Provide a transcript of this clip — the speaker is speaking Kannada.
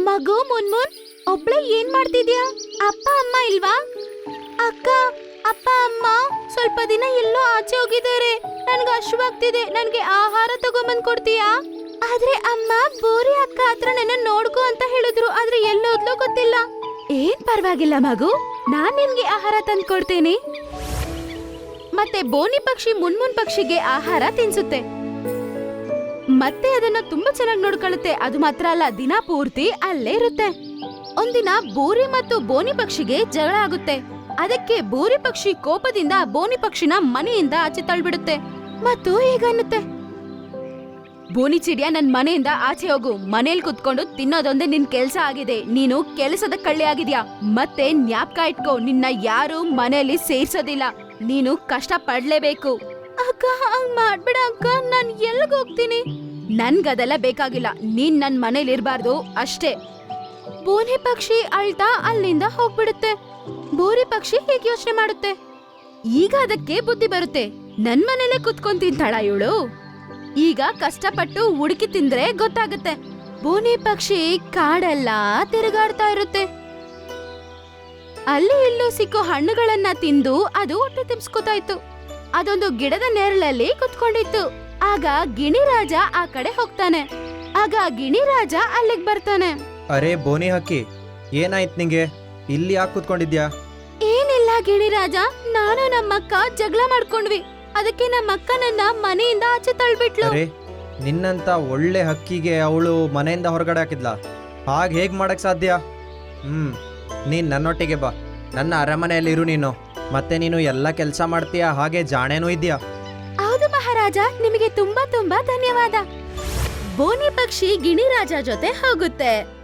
ಮಗು ಮುನ್ಮುನ್, ಒಬ್ಳೆ ಏನ್ ಮಾಡ್ತಿದ್ಯಾ? ಅಪ್ಪ, ಅಮ್ಮ ಇಲ್ವಾ? ಅಕ್ಕ, ಅಪ್ಪ, ಅಮ್ಮ, ಸ್ವಲ್ಪ ದಿನ ಎಲ್ಲೋ ಆಚೆ ಹೋಗಿದ್ದಾರೆ. ನನ್ಗೆ ಅಶ್ವಾಗ್ತಿದೆ. ನನ್ಗೆ ಆಹಾರ ತಗೊಂಬಂದ್ ಕೊಡ್ತೀಯಾ? ಆದ್ರೆ ಅಮ್ಮ, ಬೋರಿ ಅಕ್ಕ ಹತ್ರ ನನ್ನ ನೋಡ್ಕೋ ಅಂತ ಹೇಳಿದ್ರು. ಆದ್ರೆ ಎಲ್ಲೋದ್ಲೋ ಗೊತ್ತಿಲ್ಲ. ಏನ್ ಪರವಾಗಿಲ್ಲ ಮಗು. ನಾನ್ ನಿನ್ಗೆ ಆಹಾರ ತಂದು ಕೊಡ್ತೇನೆ. ಮತ್ತೆ ಬೋನಿ ಪಕ್ಷಿ ಮುನ್ಮುನ್ ಪಕ್ಷಿಗೆ ಆಹಾರ ತಿನ್ಸುತ್ತೆ. ಮತ್ತೆ ಅದನ್ನ ತುಂಬಾ ಚೆನ್ನಾಗಿ ನೋಡ್ಕೊಳ್ಳುತ್ತೆ. ಅದು ಮಾತ್ರ ಅಲ್ಲ, ದಿನ ಪೂರ್ತಿ ಅಲ್ಲೇ ಇರುತ್ತೆ. ಒಂದಿನ ಬೋರಿ ಮತ್ತು ಬೋನಿ ಪಕ್ಷಿಗೆ ಜಗಳ ಆಗುತ್ತೆ. ಅದಕ್ಕೆ ಬೋರಿ ಪಕ್ಷಿ ಕೋಪದಿಂದ ಬೋನಿ ಪಕ್ಷಿನ ಮನೆಯಿಂದ ಆಚೆ ತಳ್ಬಿಡುತ್ತೆ ಮತ್ತು ಹೀಗನ್ನುತ್ತೆ ಬೋನಿ ಚಿಡಿಯ ನನ್ ಮನೆಯಿಂದ ಆಚೆ ಹೋಗು. ಮನೇಲಿ ಕುತ್ಕೊಂಡು ತಿನ್ನೋದೊಂದೇ ನಿನ್ ಕೆಲ್ಸ ಆಗಿದೆ. ನೀನು ಕೆಲಸದ ಕಳ್ಳಿ ಆಗಿದ್ಯಾ? ಮತ್ತೆ ಜ್ಞಾಪಕ ಇಟ್ಕೋ. ನಿನ್ನ ಯಾರು ಮನೆಯಲ್ಲಿ ಸೇರ್ಸೋದಿಲ್ಲ. ನೀನು ಕಷ್ಟ ಪಡ್ಲೇಬೇಕು ಅಕ್ಕ, ಹಂಗ್ ಮಾಡ್ಬೇಡ ಅಕ್ಕ. ನಾನ್ ಎಲ್ಲಿಗೆ ಹೋಗ್ತೀನಿ? ನನ್ಗದೆಲ್ಲ ಬೇಕಾಗಿಲ್ಲ. ನೀನ್ ನನ್ ಮನೇಲಿ ಇರಬಾರ್ದು, ಅಷ್ಟೇ. ಬೋನಿ ಪಕ್ಷಿ ಅಳ್ತಾ ಅಲ್ಲಿಂದ ಹೋಗ್ಬಿಡುತ್ತೆ. ಬೋರಿ ಪಕ್ಷಿ ಹೇಗೆ ಯೋಚನೆ ಮಾಡುತ್ತೆ. ಈಗ ಅದಕ್ಕೆ ಬುದ್ಧಿ ಬರುತ್ತೆ. ನನ್ ಮನೇಲೆ ಕುತ್ಕೊಂಡ್ ತಿಂತಾಳ ಇವಳು? ಈಗ ಕಷ್ಟಪಟ್ಟು ಹುಡುಕಿ ತಿಂದ್ರೆ ಗೊತ್ತಾಗುತ್ತೆ. ಬೋನಿ ಪಕ್ಷಿ ಕಾಡೆಲ್ಲ ತಿರುಗಾಡ್ತಾ ಇರುತ್ತೆ. ಅಲ್ಲಿ ಇಲ್ಲೂ ಸಿಕ್ಕೋ ಹಣ್ಣುಗಳನ್ನ ತಿಂದು ಅದು ಹೊಟ್ಟೆ ತುಂಬಿಸ್ಕೊತಾ ಇತ್ತು. ಅದೊಂದು ಗಿಡದ ನೆರಳಲ್ಲಿ ಕುತ್ಕೊಂಡಿತ್ತು. ಆಗ ಗಿಣಿರಾಜ ಆ ಕಡೆ ಹೋಗ್ತಾನೆ. ಆಗ ಗಿಣಿರಾಜ ಅಲ್ಲಿಗೆ ಬರ್ತಾನೆ. ಅರೆ ಬೋನಿ ಹಕ್ಕಿ ಏನಾಯ್ತು ನಿಂಗೆ? ಇಲ್ಲಿ ಯಾಕೆ ಕೂತ್ಕೊಂಡಿದ್ಯಾ? ಏನಿಲ್ಲ ಗಿಣಿರಾಜ ನಾನು ನಮ್ಮಕ್ಕ ಜಗಳ ಮಾಡ್ಕೊಂಡ್ವಿ. ಅದಕ್ಕೆ ನಮ್ಮಕ್ಕ ನನ್ನ ಮನೆಯಿಂದ ಆಚೆ ತಳ್ಬಿಟ್ಲು. ಅರೆ ನಿನ್ನಂತ ಒಳ್ಳೆ ಹಕ್ಕಿಗೆ ಅವಳು ಮನೆಯಿಂದ ಹೊರಗಡೆ ಹಾಕಿದ್ಲಾ? ಹಾಗೆ ಹೇಗೆ ಮಾಡಕ್ ಸಾಧ್ಯ? ಹ್ಮ್ ನೀನ್ ನನ್ನೊಟ್ಟಿಗೆ ಬಾ. ನನ್ನ ಅರಮನೆಯಲ್ಲಿ ಇರು ನೀನು. ಮತ್ತೆ ನೀನು ಎಲ್ಲ ಕೆಲಸ ಮಾಡ್ತೀಯಾ? ಹಾಗೆ ಜಾಣೇನೂ ಇದೆಯಾ ಮಹಾರಾಜ ನಿಮಗೆ ತುಂಬಾ ತುಂಬಾ ಧನ್ಯವಾದ. ಬೋನಿ ಪಕ್ಷಿ ಗಿಣಿರಾಜ ಜೊತೆ ಹೋಗುತ್ತೆ.